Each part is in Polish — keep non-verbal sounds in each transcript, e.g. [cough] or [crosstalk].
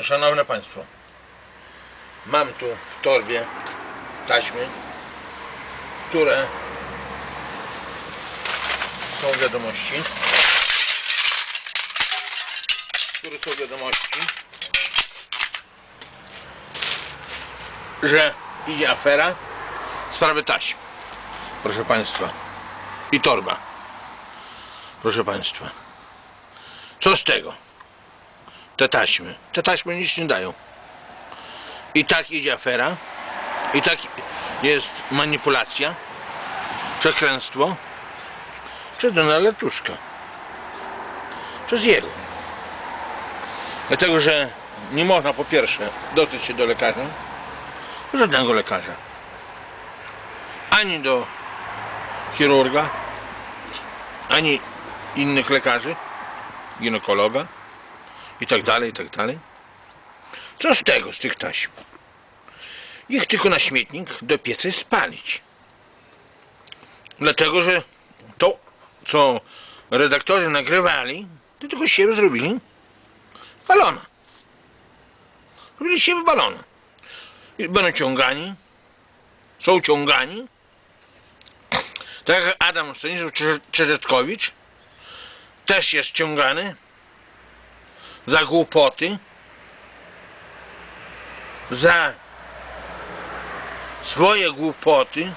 Szanowne Państwo, mam tu w torbie taśmy, które są wiadomości. Które są wiadomości, że idzie afera w sprawie taśm. Proszę Państwa. I torba. Proszę Państwa. Co z tego? Te taśmy. Te taśmy nic nie dają. I tak idzie afera, i tak jest manipulacja, przekręctwo przez Donalda Tuska. Przez jego. Dlatego, że nie można po pierwsze dostać się do lekarza, żadnego lekarza, ani do chirurga, ani innych lekarzy, ginekologa, i tak dalej, i tak dalej. Co z tego, z tych taśm? Ich tylko na śmietnik do pieca spalić. Dlatego, że to, co redaktorzy nagrywali, to tylko siebie zrobili balona. Zrobili z siebie balona. I będą ciągani, są ciągani, tak jak Adam Stanisław Czer- Czerzetkowicz też jest ciągany za głupoty, za swoje głupoty,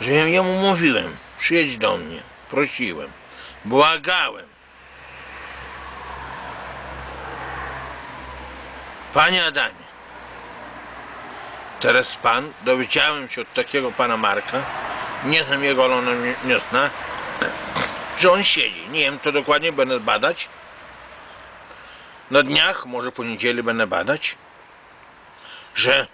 że ja jemu mówiłem, przyjedź do mnie, prosiłem, błagałem. Panie Adamie, teraz pan, dowiedziałem się od takiego pana Marka, nie znam jego, ale on nie zna, że on siedzi. Nie wiem, to dokładnie będę badać. Na dniach, może po niedzieli będę badać, że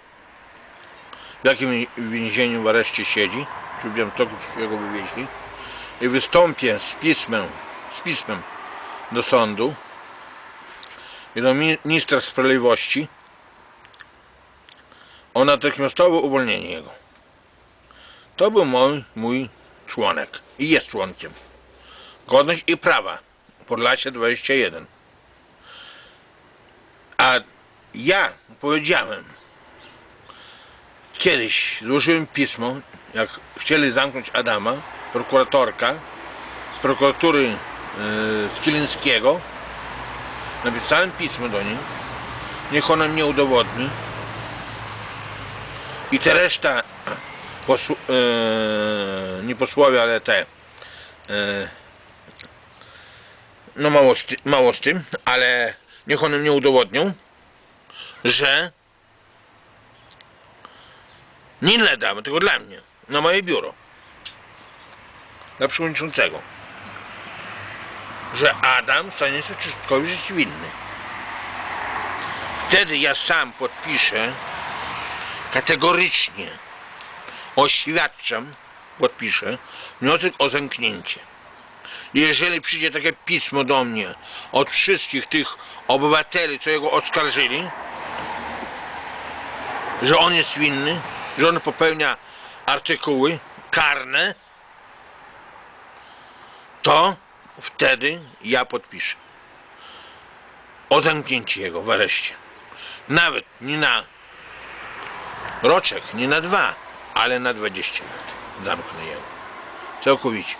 w jakim więzieniu w areszcie siedzi, czy w Białymstoku, czy go wywieźli i wystąpię z pismem, z pismem do sądu i do mi- ministra sprawiedliwości o natychmiastowe uwolnienie jego. To był mój, mój członek i jest członkiem. Godność i prawa. Podlasie 21. A ja powiedziałem, kiedyś złożyłem pismo, jak chcieli zamknąć Adama, prokuratorka z prokuratury yy, z Kilińskiego, napisałem pismo do niej, niech ona mnie udowodni. I te reszta, posł, yy, nie posłowie, ale te, yy, no mało z, mało z tym, ale niech one mnie udowodnią, że nie ile damy, tylko dla mnie, na moje biuro, dla przewodniczącego, że Adam Stanisław Czystkowicz jest winny. Wtedy ja sam podpiszę kategorycznie, oświadczam, podpiszę wniosek o zamknięcie. Jeżeli przyjdzie takie pismo do mnie od wszystkich tych obywateli, co jego oskarżyli, że on jest winny, że on popełnia artykuły karne, to wtedy ja podpiszę o zamknięcie jego w areszcie. Nawet nie na roczek, nie na dwa, ale na 20 lat zamknę jego. Całkowicie.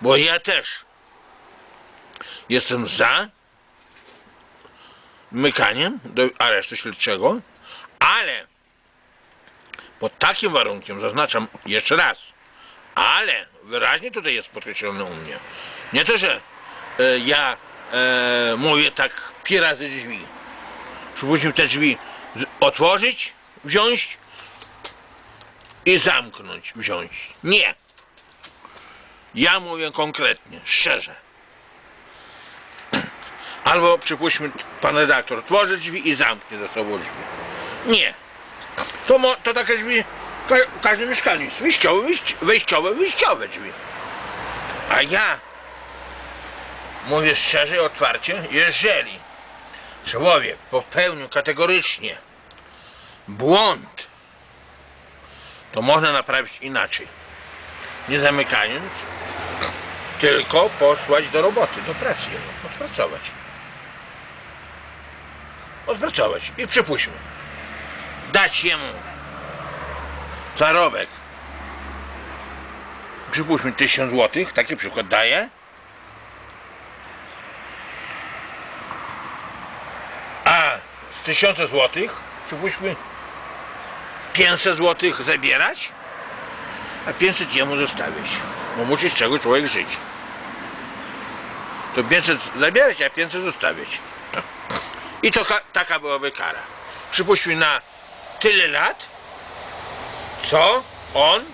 Bo ja też jestem za mykaniem do aresztu śledczego, ale pod takim warunkiem, zaznaczam jeszcze raz, ale wyraźnie tutaj jest podkreślone u mnie. Nie to, że e, ja e, mówię tak pi razy drzwi. Później te drzwi otworzyć, wziąć i zamknąć, wziąć. Nie. Ja mówię konkretnie, szczerze. [clears throat] Albo przypuśćmy, pan redaktor otworzy drzwi i zamknie za sobą drzwi. Nie. To, mo, to takie drzwi ka, w każdym mieszkaniu. Wyjściowe, wyjść, wejściowe, wyjściowe drzwi. A ja mówię szczerze i otwarcie, jeżeli człowiek popełnił kategorycznie błąd, to można naprawić inaczej. Nie zamykając, tylko posłać do roboty, do pracy, jego, odpracować. odpracować. I przypuśćmy, dać jemu zarobek, przypuśćmy 1000 złotych, taki przykład daję, a z 1000 złotych, przypuśćmy, 500 złotych zabierać, a 500 jemu zostawić, bo musi z czego człowiek żyć. To 500 zabierać, a 500 zostawić. I to ka- taka byłaby kara. Przypuśćmy na tyle lat, co on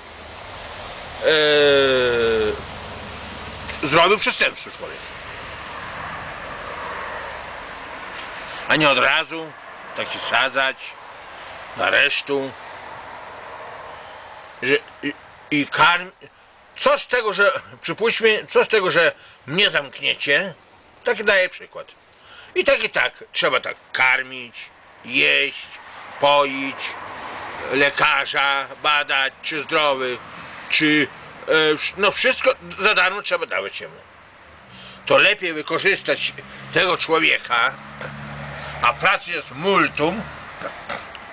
yy, zrobił przestępstwo człowiek. A nie od razu taki sadzać do aresztu. Że, i, I. Co z tego, że przypuśćmy, co z tego, że mnie zamkniecie? Taki daję przykład. I tak i tak trzeba tak karmić, jeść, poić, lekarza badać, czy zdrowy, czy e, no wszystko za darmo trzeba dawać jemu. To lepiej wykorzystać tego człowieka, a pracy jest multum,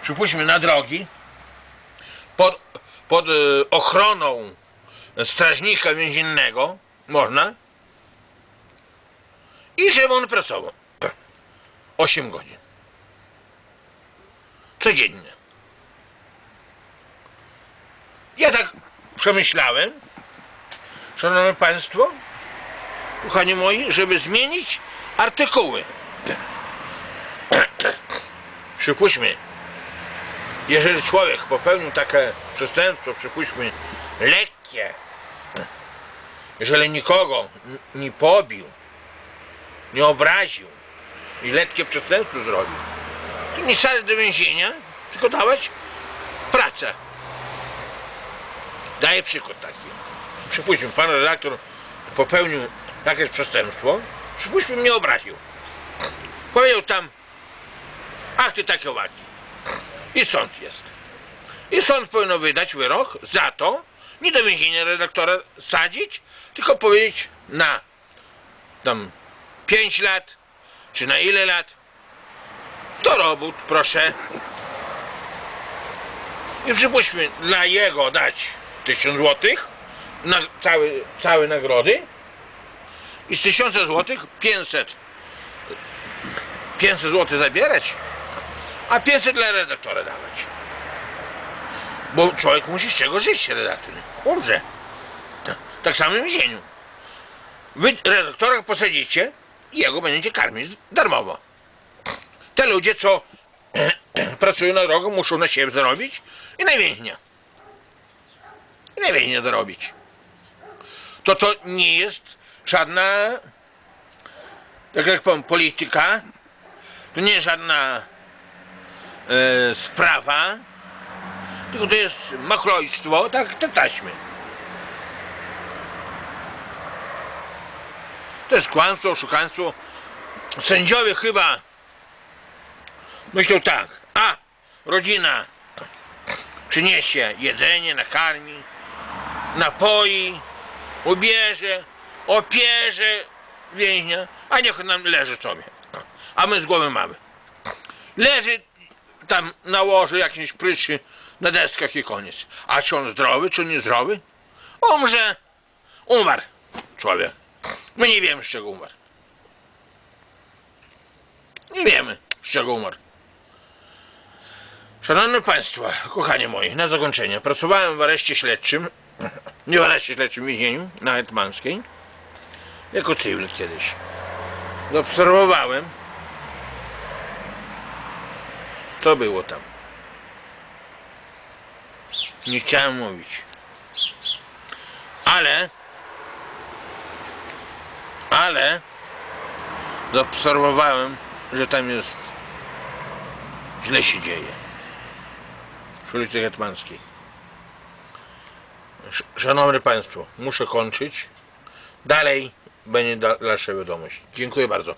przypuśćmy na drogi, pod, pod e, ochroną strażnika więziennego, można, i żeby on pracował 8 godzin. Codziennie. Ja tak przemyślałem, szanowni państwo, kochani moi, żeby zmienić artykuły. Przypuśćmy, jeżeli człowiek popełnił takie przestępstwo, przypuśćmy, lekkie, jeżeli nikogo nie pobił, nie obraził i lekkie przestępstwo zrobił, to nie sadzać do więzienia, tylko dawać pracę. Daję przykład taki. Przypuśćmy, pan redaktor popełnił jakieś przestępstwo, przypuśćmy, mnie obraził. Powiedział tam akty takie owaki. I sąd jest. I sąd powinno wydać wyrok za to, nie do więzienia redaktora sadzić, tylko powiedzieć na tam 5 lat, czy na ile lat, do robót, proszę. I przypuśćmy, dla jego dać 1000 złotych na cały, całe nagrody i z 1000 złotych 500 500 złotych zabierać, a 500 dla redaktora dawać. Bo człowiek musi z czego żyć, redaktor. Umrze. Ta- Tak samo w więzieniu. Wy redaktora posadzicie i jego będziecie karmić darmowo. Te ludzie, co [clears throat] pracują na drogę, muszą na siebie zarobić i na więźnia. I na więźnia zarobić. To to nie jest żadna, tak jak powiem, polityka, to nie jest żadna e, sprawa, tylko to jest machlojstwo, tak, te taśmy. To jest kłamstwo, oszukaństwo. Sędziowie chyba myślą tak, a rodzina przyniesie jedzenie, nakarmi, napoi, ubierze, opierze więźnia, a niech nam leży sobie. A my z głowy mamy. Leży tam na łożu jakimś pryczy na deskach i koniec. A czy on zdrowy, czy niezdrowy? Umrze. Umarł człowiek. My nie wiemy z czego umarł. Nie wiemy z czego umarł. Szanowni Państwo, kochani moi, na zakończenie. Pracowałem w areszcie śledczym, [laughs] nie w areszcie śledczym, w więzieniu na Hetmańskiej, jako cywil kiedyś. Zaobserwowałem, co było tam. Nie chciałem mówić. Ale, ale zaobserwowałem, że tam jest źle się dzieje w ulicy Hetmańskiej. Sz- Szanowni Państwo, muszę kończyć. Dalej będzie da- dalsza wiadomość. Dziękuję bardzo.